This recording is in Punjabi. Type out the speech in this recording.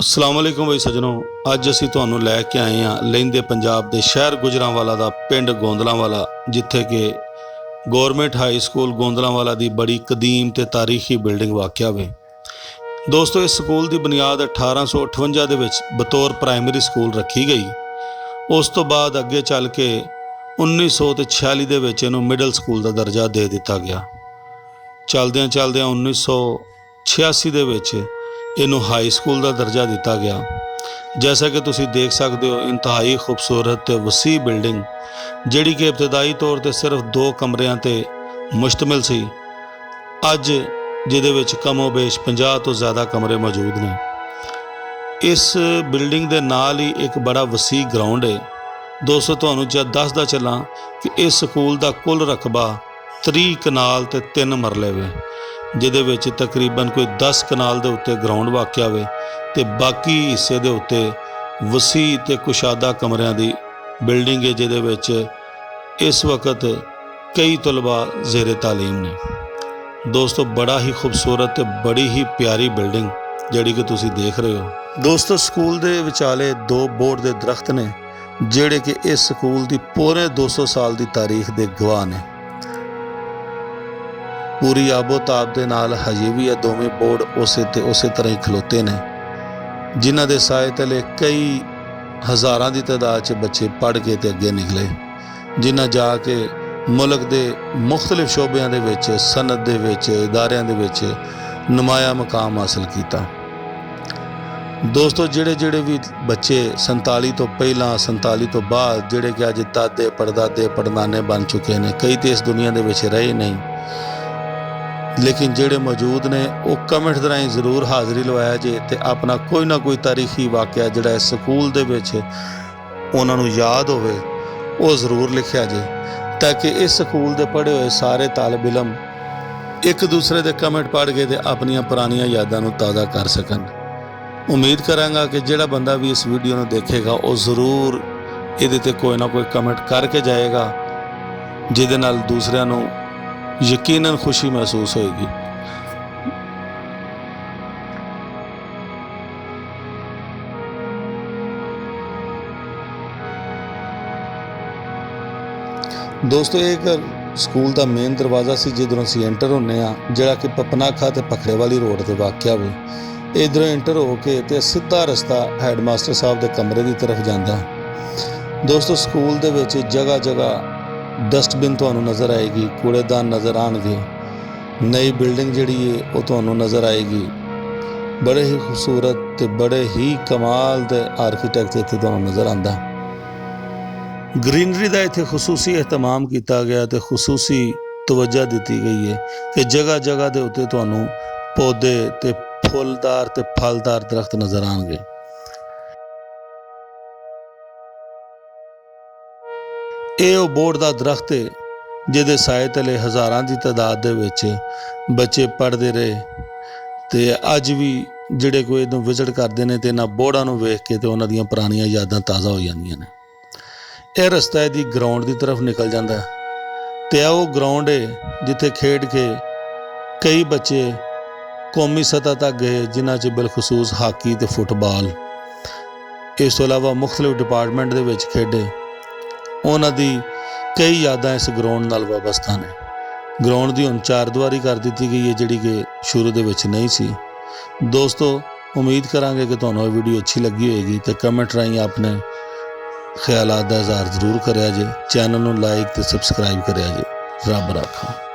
ਅਸਲਾਮ ਅਲੈਕੁਮ ਬਈ ਸਜਣੋ, ਅੱਜ ਅਸੀਂ ਤੁਹਾਨੂੰ ਲੈ ਕੇ ਆਏ ਹਾਂ ਲਹਿੰਦੇ ਪੰਜਾਬ ਦੇ ਸ਼ਹਿਰ ਗੁਜਰਾਂਵਾਲਾ ਦਾ ਪਿੰਡ ਗੋਂਦਲਾਂਵਾਲਾ, ਜਿੱਥੇ ਕਿ ਗਵਰਨਮੈਂਟ ਹਾਈ ਸਕੂਲ ਗੋਂਦਲਾਂਵਾਲਾ ਦੀ ਬੜੀ ਕਦੀਮ ਤੇ ਤਾਰੀਖੀ ਬਿਲਡਿੰਗ ਵਾਕਿਆ ਵੇ। ਦੋਸਤੋ, ਇਸ ਸਕੂਲ ਦੀ ਬੁਨਿਆਦ 1858 ਦੇ ਵਿੱਚ ਬਤੌਰ ਪ੍ਰਾਇਮਰੀ ਸਕੂਲ ਰੱਖੀ ਗਈ। ਉਸ ਤੋਂ ਬਾਅਦ ਅੱਗੇ ਚੱਲ ਕੇ 1946 ਦੇ ਵਿੱਚ ਇਹਨੂੰ ਮਿਡਲ ਸਕੂਲ ਦਾ ਦਰਜਾ ਦੇ ਦਿੱਤਾ ਗਿਆ। ਚਲਦਿਆਂ ਚਲਦਿਆਂ 1986 ਦੇ ਵਿੱਚ ਇਹਨੂੰ ਹਾਈ ਸਕੂਲ ਦਾ ਦਰਜਾ ਦਿੱਤਾ ਗਿਆ। ਜੈਸਾ ਕਿ ਤੁਸੀਂ ਦੇਖ ਸਕਦੇ ਹੋ, ਇੰਤਹਾਈ ਖੂਬਸੂਰਤ ਤੇ ਵਸੀ ਬਿਲਡਿੰਗ ਜਿਹੜੀ ਕਿ ਇਬਤਦਾਈ ਤੌਰ ਤੇ ਸਿਰਫ ਦੋ ਕਮਰਿਆਂ ਤੇ ਮੁਸ਼ਤਮਲ ਸੀ, ਅੱਜ ਜਿਹਦੇ ਵਿੱਚ ਕਮੋਬੇਸ਼ 50 ਤੋਂ ਜ਼ਿਆਦਾ ਕਮਰੇ ਮੌਜੂਦ ਨੇ। ਇਸ ਬਿਲਡਿੰਗ ਦੇ ਨਾਲ ਹੀ ਇੱਕ ਬੜਾ ਵਸੀ ਗਰਾਊਂਡ ਹੈ ਦੋਸਤੋ, ਤੁਹਾਨੂੰ ਜਦ ਦੱਸਦਾ ਚੱਲਾਂ ਕਿ ਇਸ ਸਕੂਲ ਦਾ ਕੁੱਲ ਰਕਬਾ 30 ਕਨਾਲ ਤੇ 3 ਮਰਲੇ ਵੇ। ਜਿਹਦੇ ਵਿੱਚ ਤਕਰੀਬਨ ਕੋਈ 10 ਕਨਾਲ ਦੇ ਉੱਤੇ ਗਰਾਊਂਡ ਵਾਕਿਆ ਵੇ ਤੇ ਬਾਕੀ ਹਿੱਸੇ ਦੇ ਉੱਤੇ ਵਸੀ ਤੇ ਕੁਸ਼ਾਦਾ ਕਮਰਿਆਂ ਦੀ ਬਿਲਡਿੰਗ ਹੈ ਜਿਹਦੇ ਵਿੱਚ ਇਸ ਵਕਤ ਕਈ ਤਲਬਾ ਜ਼ੇਰੇ ਤਾਲੀਮ ਨੇ। ਦੋਸਤੋ, ਬੜਾ ਹੀ ਖੂਬਸੂਰਤ ਤੇ ਬੜੀ ਹੀ ਪਿਆਰੀ ਬਿਲਡਿੰਗ ਜਿਹੜੀ ਕਿ ਤੁਸੀਂ ਦੇਖ ਰਹੇ ਹੋ। ਦੋਸਤੋ, ਸਕੂਲ ਦੇ ਵਿਚਾਲੇ ਦੋ ਬੋਰਡ ਦੇ ਦਰਖਤ ਨੇ, ਜਿਹੜੇ ਕਿ ਇਸ ਸਕੂਲ ਦੀ ਪੂਰੇ 200 ਸਾਲ ਦੀ ਤਾਰੀਖ ਦੇ ਗਵਾਹ ਨੇ। ਪੂਰੀ ਆਬੋ-ਤਾਬ ਦੇ ਨਾਲ ਹਜੇ ਵੀ ਇਹ ਦੋਵੇਂ ਬੋਰਡ ਉਸੇ ਤੇ ਉਸੇ ਤਰ੍ਹਾਂ ਹੀ ਖਲੋਤੇ ਨੇ, ਜਿਨ੍ਹਾਂ ਦੇ ਸਾਏ ਤਲੇ ਕਈ ਹਜ਼ਾਰਾਂ ਦੀ ਤਾਦਾਦ 'ਚ ਬੱਚੇ ਪੜ੍ਹ ਕੇ ਤੇ ਅੱਗੇ ਨਿਕਲੇ, ਜਿਨ੍ਹਾਂ ਜਾ ਕੇ ਮੁਲਕ ਦੇ ਮੁxtਲਿਫ ਸ਼ੋਬਿਆਂ ਦੇ ਵਿੱਚ, ਸਨਅਤ ਦੇ ਵਿੱਚ, ਇਦਾਰਿਆਂ ਦੇ ਵਿੱਚ ਨਮਾਇਆ ਮਕਾਮ ਹਾਸਲ ਕੀਤਾ। ਦੋਸਤੋ, ਜਿਹੜੇ ਜਿਹੜੇ ਵੀ ਬੱਚੇ 47 ਤੋਂ ਪਹਿਲਾਂ 47 ਤੋਂ ਬਾਅਦ, ਜਿਹੜੇ ਕਿ ਅੱਜ ਦਾਦੇ ਪੜਦਾਦੇ ਪੜਨਾਨੇ ਬਣ ਚੁੱਕੇ ਨੇ, ਕਈ ਤੇ ਇਸ ਦੁਨੀਆ ਦੇ ਵਿੱਚ ਰਹੇ ਨਹੀਂ ਲੇਕਿਨ ਜਿਹੜੇ ਮੌਜੂਦ ਨੇ, ਉਹ ਕਮੈਂਟ ਦੇ ਰਾਹੀਂ ਜ਼ਰੂਰ ਹਾਜ਼ਰੀ ਲਵਾਇਆ ਜੇ ਤੇ ਆਪਣਾ ਕੋਈ ਨਾ ਕੋਈ ਤਾਰੀਖੀ ਵਾਕਿਆ ਜਿਹੜਾ ਇਸ ਸਕੂਲ ਦੇ ਵਿੱਚ ਉਹਨਾਂ ਨੂੰ ਯਾਦ ਹੋਵੇ, ਉਹ ਜ਼ਰੂਰ ਲਿਖਿਆ ਜੇ। ਤਾਂ ਕਿ ਇਸ ਸਕੂਲ ਦੇ ਪੜ੍ਹੇ ਹੋਏ ਸਾਰੇ ਤਾਲਬ ਇਲਮ ਇੱਕ ਦੂਸਰੇ ਦੇ ਕਮੈਂਟ ਪੜ੍ਹ ਕੇ ਤੇ ਆਪਣੀਆਂ ਪੁਰਾਣੀਆਂ ਯਾਦਾਂ ਨੂੰ ਤਾਜ਼ਾ ਕਰ ਸਕਣ। ਉਮੀਦ ਕਰਾਂਗਾ ਕਿ ਜਿਹੜਾ ਬੰਦਾ ਵੀ ਇਸ ਵੀਡੀਓ ਨੂੰ ਦੇਖੇਗਾ, ਉਹ ਜ਼ਰੂਰ ਇਹਦੇ ਤੇ ਕੋਈ ਨਾ ਕੋਈ ਕਮੈਂਟ ਕਰਕੇ ਜਾਏਗਾ, ਜਿਹਦੇ ਨਾਲ ਦੂਸਰਿਆਂ ਨੂੰ ਯਕੀਨਨ ਖੁਸ਼ੀ ਮਹਿਸੂਸ ਹੋਏਗੀ। ਦੋਸਤੋ, ਇਹ ਇੱਕ ਸਕੂਲ ਦਾ ਮੇਨ ਦਰਵਾਜ਼ਾ ਸੀ, ਜਿੱਧਰੋਂ ਅਸੀਂ ਐਂਟਰ ਹੁੰਨੇ ਆ, ਜਿਹੜਾ ਕਿ ਪਪਨਾਖਾ ਤੇ ਪਖੜੇ ਵਾਲੀ ਰੋਡ ਤੇ ਵਾਕਿਆ ਵੇ। ਇਧਰੋਂ ਐਂਟਰ ਹੋ ਕੇ ਤੇ ਸਿੱਧਾ ਰਸਤਾ ਹੈਡਮਾਸਟਰ ਸਾਹਿਬ ਦੇ ਕਮਰੇ ਦੀ ਤਰਫ ਜਾਂਦਾ। ਦੋਸਤੋ, ਸਕੂਲ ਦੇ ਵਿੱਚ ਜਗ੍ਹਾ ਜਗ੍ਹਾ ਡਸਟਬਿਨ ਤੁਹਾਨੂੰ ਨਜ਼ਰ ਆਏਗੀ, ਕੂੜੇਦਾਨ ਨਜ਼ਰ ਆਣਗੇ ਨਈ ਬਿਲਡਿੰਗ ਜਿਹੜੀ ਹੈ ਉਹ ਤੁਹਾਨੂੰ ਨਜ਼ਰ ਆਏਗੀ। ਬੜੇ ਹੀ ਖੂਬਸੂਰਤ ਤੇ ਬੜੇ ਹੀ ਕਮਾਲ ਦੇ ਆਰਕੀਟੈਕਟ ਇੱਥੇ ਤੁਹਾਨੂੰ ਨਜ਼ਰ ਆਂਦਾ ਗ੍ਰੀਨਰੀ ਦਾ ਇੱਥੇ ਖਸੂਸੀ ਇਹਤਮਾਮ ਕੀਤਾ ਗਿਆ ਤੇ ਖਸੂਸੀ ਤਵੱਜਾ ਦਿੱਤੀ ਗਈ ਹੈ ਕਿ ਜਗ੍ਹਾ ਜਗ੍ਹਾ ਦੇ ਉੱਤੇ ਤੁਹਾਨੂੰ ਪੌਦੇ ਤੇ ਫੁੱਲਦਾਰ ਤੇ ਫਲਦਾਰ ਦਰਖਤ ਨਜ਼ਰ ਆਣਗੇ ਇਹ ਉਹ ਬੋਰਡ ਦਾ ਦਰਖਤ ਹੈ ਜਿਹਦੇ ਸਾਏ ਤਲੇ ਹਜ਼ਾਰਾਂ ਦੀ ਤਾਦਾਦ ਦੇ ਵਿੱਚ ਬੱਚੇ ਪੜ੍ਹਦੇ ਰਹੇ ਤੇ ਅੱਜ ਵੀ ਜਿਹੜੇ ਕੋਈ ਇਹਨੂੰ ਵਿਜ਼ਿਟ ਕਰਦੇ ਨੇ ਤੇ ਇਹਨਾਂ ਬੋਰਡਾਂ ਨੂੰ ਵੇਖ ਕੇ ਤੇ ਉਹਨਾਂ ਦੀਆਂ ਪੁਰਾਣੀਆਂ ਯਾਦਾਂ ਤਾਜ਼ਾ ਹੋ ਜਾਂਦੀਆਂ ਨੇ। ਇਹ ਰਸਤਾ ਇਹਦੀ ਗਰਾਊਂਡ ਦੀ ਤਰਫ ਨਿਕਲ ਜਾਂਦਾ ਹੈ ਤੇ ਇਹ ਉਹ ਗਰਾਊਂਡ ਹੈ ਜਿੱਥੇ ਖੇਡ ਕੇ ਕਈ ਬੱਚੇ ਕੌਮੀ ਸਤਹ ਤੱਕ ਗਏ, ਜਿਨ੍ਹਾਂ 'ਚ ਬਿਲਖਸੂਸ ਹਾਕੀ ਤੇ ਫੁੱਟਬਾਲ। ਇਸ ਤੋਂ ਇਲਾਵਾ ਮੁxtਲਿਫ ਡਿਪਾਰਟਮੈਂਟ ਦੇ ਵਿੱਚ ਖੇਡੇ। ਉਹਨਾਂ ਦੀ ਕਈ ਯਾਦਾਂ ਇਸ ਗਰਾਊਂਡ ਨਾਲ ਵਾਬਸਤਾ ਨੇ। ਗਰਾਊਂਡ ਦੀ ਹੁਣ ਚਾਰ ਦੀਵਾਰੀ ਕਰ ਦਿੱਤੀ ਗਈ ਹੈ, ਜਿਹੜੀ ਕਿ ਸ਼ੁਰੂ ਦੇ ਵਿੱਚ ਨਹੀਂ ਸੀ। ਦੋਸਤੋ, ਉਮੀਦ ਕਰਾਂਗੇ ਕਿ ਤੁਹਾਨੂੰ ਇਹ ਵੀਡੀਓ ਅੱਛੀ ਲੱਗੀ ਹੋਏਗੀ ਤੇ ਕਮੈਂਟ ਰਾਹੀਂ ਆਪਣੇ ਖਿਆਲਾਤ ਦਾ ਇਜ਼ਹਾਰ ਜ਼ਰੂਰ ਕਰਿਆ ਜੇ। ਚੈਨਲ ਨੂੰ ਲਾਈਕ ਤੇ ਸਬਸਕ੍ਰਾਈਬ ਕਰਿਆ ਜੇ। ਰੱਬ ਰਾਖਾ।